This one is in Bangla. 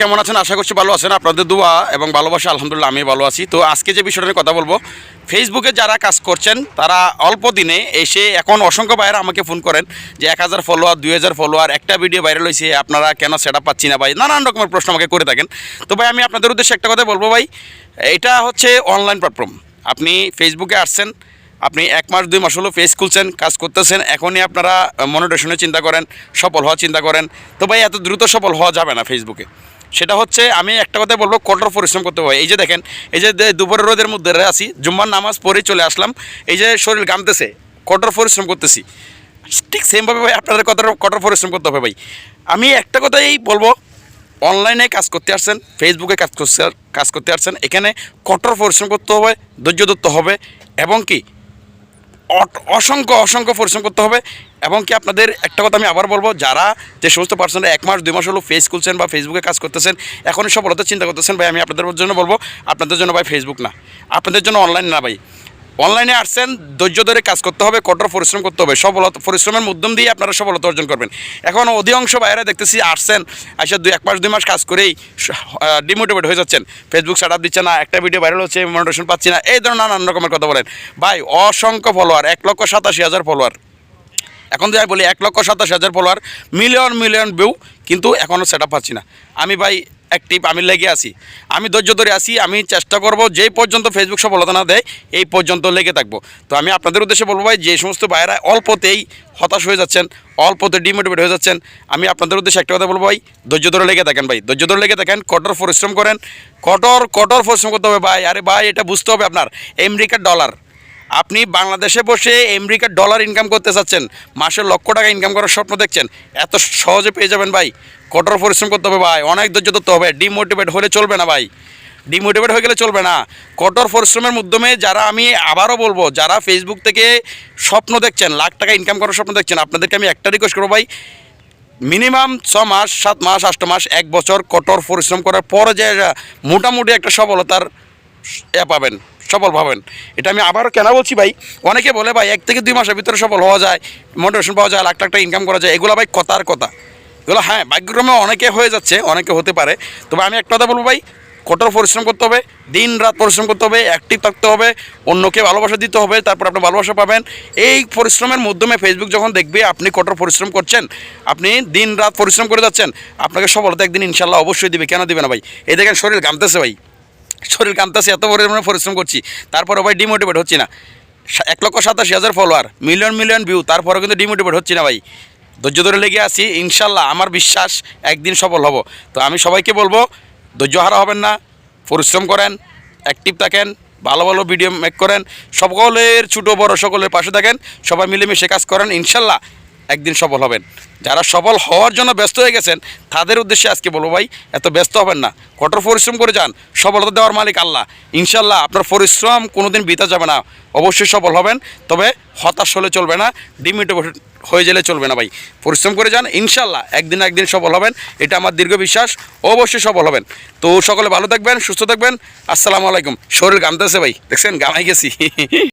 কেমন আছেন? আশা করছি ভালো আছেন। আপনাদের দোয়া এবং ভালোবাসা, আলহামদুলিল্লাহ আমি ভালো আছি। তো আজকে যে বিষয়টা নিয়ে কথা বলব ফেসবুকে যারা কাজ করছেন, তারা অল্প দিনে এসে এখন অসংখ্য বাইরে আমাকে ফোন করেন যে এক হাজার ফলোয়ার দুই হাজার ফলোয়ার একটা ভিডিও ভাইরাল হয়েছে, আপনারা কেন সেট পাচ্ছি না ভাই? নানান রকমের প্রশ্ন আমাকে করে থাকেন। তো ভাই, আমি আপনাদের উদ্দেশ্যে একটা কথা বলব ভাই। এটা হচ্ছে অনলাইন প্ল্যাটফর্ম আপনি ফেসবুকে আসছেন, আপনি এক মাস, দুই মাস হলো ফেস খুলছেন, কাজ করতেছেন, এখনই আপনারা মনিটেশনের চিন্তা করেন, সফল হওয়ার চিন্তা করেন। তো ভাই, এত দ্রুত সফল হওয়া যাবে না ফেসবুকে সেটা হচ্ছে আমি একটা কথা বলব, কঠোর পরিশ্রম করতে হবে। এই যে দেখেন, এই যে দুপুরের রোদের মধ্যে আছি জুম্মার নামাজ পড়ে চলে আসলাম, এই যে শরীর গামতেছে কঠোর পরিশ্রম করতেছি। ঠিক সেমভাবে ভাই, আপনাদের কত কঠোর পরিশ্রম করতে হবে ভাই। আমি একটা কথাই বলব অনলাইনে কাজ করতে আসছেন ফেসবুকে কাজ করতে কাজ করতে আসছেন, এখানে কঠোর পরিশ্রম করতে হবে, ধৈর্য ধরতে হবে, এবং কি অসংখ্য অসংখ্য পরিশ্রম করতে হবে। এবং কি আপনাদের একটা কথা আমি আবার বলব, যারা যে সমস্ত পার্সনরা এক মাস, দুই মাস হলো ফেস খুলছেন বা ফেসবুকে কাজ করতেছেন, এখনই সফলতা চিন্তা করতেছেন ভাই, আমি আপনাদের জন্য বলব, আপনাদের জন্য ভাই ফেসবুক না। আপনাদের জন্য অনলাইন না ভাই। অনলাইনে আসছেন, ধৈর্য ধরে কাজ করতে হবে, কঠোর পরিশ্রম করতে হবে। সফলতা, পরিশ্রমের মাধ্যম দিয়ে আপনারা সফলতা অর্জন করবেন। এখন অধিকাংশ বাইরে দেখতেছি আসছেন, আসে দুই এক মাস, দুই মাস কাজ করেই ডিমোটিভেট হয়ে যাচ্ছেন। ফেসবুক সেট আপ দিচ্ছে না, একটা ভিডিও ভাইরাল হচ্ছে মনিটেশন পাচ্ছি না, এই ধরনের নানান রকমের কথা বলেন। ভাই, অসংখ্য ফলোয়ার এক লক্ষ সাতাশি হাজার ফলোয়ার এখন যদি বলি এক লক্ষ সাতাশ হাজার ফলোয়ার মিলিয়ন মিলিয়ন ভিউ কিন্তু এখনও সেট আপ পাচ্ছি না। আমি ভাই অ্যাক্টিভ আমি লেগে আছি। আমি ধৈর্য ধরে আছি, আমি চেষ্টা করব যেই পর্যন্ত ফেসবুক সফলতা না দেয়, এই পর্যন্ত লেগে থাকব। তো আমি আপনাদের উদ্দেশ্যে বলব ভাই, যে সমস্ত ভাইয়েরা অল্পতেই হতাশ হয়ে যাচ্ছেন, অল্পতে ডিমোটিভেট হয়ে যাচ্ছেন, আমি আপনাদের উদ্দেশ্যে একটা কথা বলব ভাই, ধৈর্য ধরে লেগে থাকেন ভাই, ধৈর্য ধরে লেগে থাকেন, কঠোর পরিশ্রম করেন। কঠোর কঠোর পরিশ্রম করতে হবে ভাই, আরে ভাই, এটা বুঝতে হবে আপনার, আমেরিকার ডলার আপনি বাংলাদেশে বসে আমেরিকার ডলার ইনকাম করতে চাচ্ছেন, মাসে লক্ষ টাকা ইনকাম করার স্বপ্ন দেখছেন, এত সহজে পেয়ে যাবেন ভাই। কঠোর পরিশ্রম করতে হবে ভাই, অনেক ধৈর্য ধরতে হবে ডিমোটিভেট হলে চলবে না ভাই। ডিমোটিভেট হয়ে গেলে চলবে না। কঠোর পরিশ্রমের মাধ্যমে যারা আমি আবারও বলব, যারা ফেসবুক থেকে স্বপ্ন দেখছেন, লাখ টাকা ইনকাম করার স্বপ্ন দেখছেন, আপনাদেরকে আমি একটা রিকোয়েস্ট করব ভাই। মিনিমাম ছ মাস, সাত মাস, আষ্ট মাস, এক বছর কঠোর পরিশ্রম করার পরে যে মোটামুটি একটা সফলতার এ পাবেন। সফল পাবেন। এটা আমি আবারও কেন বলছি ভাই, অনেকে বলে ভাই, এক থেকে দুই মাসের ভিতরে সফল হওয়া যায় মোটিভেশন পাওয়া যায়, লাখ লাখ টাকা ইনকাম করা যায়, এগুলো ভাই কথার কথা। এগুলো হ্যাঁ ভাগ্যক্রমে অনেকে হয়ে যাচ্ছে, অনেকে হতে পারে। তবে আমি একটা কথা বলব ভাই, কঠোর পরিশ্রম করতে হবে, দিন রাত পরিশ্রম করতে হবে অ্যাক্টিভ থাকতে হবে, অন্যকে ভালোবাসা দিতে হবে, তারপর আপনি ভালোবাসা পাবেন। এই পরিশ্রমের মাধ্যমে ফেসবুক যখন দেখবে আপনি কঠোর পরিশ্রম করছেন, আপনি দিন রাত পরিশ্রম করে যাচ্ছেন, আপনাকে সফলতা একদিন ইনশাল্লাহ অবশ্যই দিবে। কেন দিবে না ভাই? এই দেখেন শরীর ঘামতেছে ভাই। শরীর কামতাছে, এত পরিমাণে পরিশ্রম করছি। তারপরে ভাই ডিমোটিভেট হচ্ছি না। এক লক্ষ সাতাশি হাজার ফলোয়ার মিলিয়ন মিলিয়ন ভিউ তারপরে কিন্তু ডিমোটিভেট হচ্ছি না ভাই। ধৈর্য ধরে লেগে আছি, ইনশাল্লাহ আমার বিশ্বাস একদিন সফল হব। তো আমি সবাইকে বলব, ধৈর্য হারা হবেন না, পরিশ্রম করেন অ্যাক্টিভ থাকেন, ভালো ভালো ভিডিও মেক করেন, সকলের ছোটো বড় সকলের পাশে থাকেন, সবাই মিলেমিশে কাজ করেন, ইনশাল্লাহ একদিন সফল হবেন। যারা সফল হওয়ার জন্য ব্যস্ত হয়ে গেছেন, তাদের উদ্দেশ্যে আজকে বলব ভাই, এত ব্যস্ত হবেন না। কঠোর পরিশ্রম করে যান। সফলতা দেওয়ার মালিক আল্লাহ। ইনশাল্লাহ আপনার পরিশ্রম কোনোদিন বিতা যাবে না। অবশ্যই সফল হবেন, তবে হতাশ হলে চলবে না ডিমিটেড হয়ে গেলে চলবে না ভাই। পরিশ্রম করে যান ইনশাল্লাহ একদিন একদিন সফল হবেন। এটা আমার দীর্ঘ বিশ্বাস, অবশ্যই সফল হবেন। তো সকলে ভালো থাকবেন, সুস্থ থাকবেন। আসসালামু আলাইকুম। শরীর গামতেছে ভাই, দেখছেন? গামাই গেছি।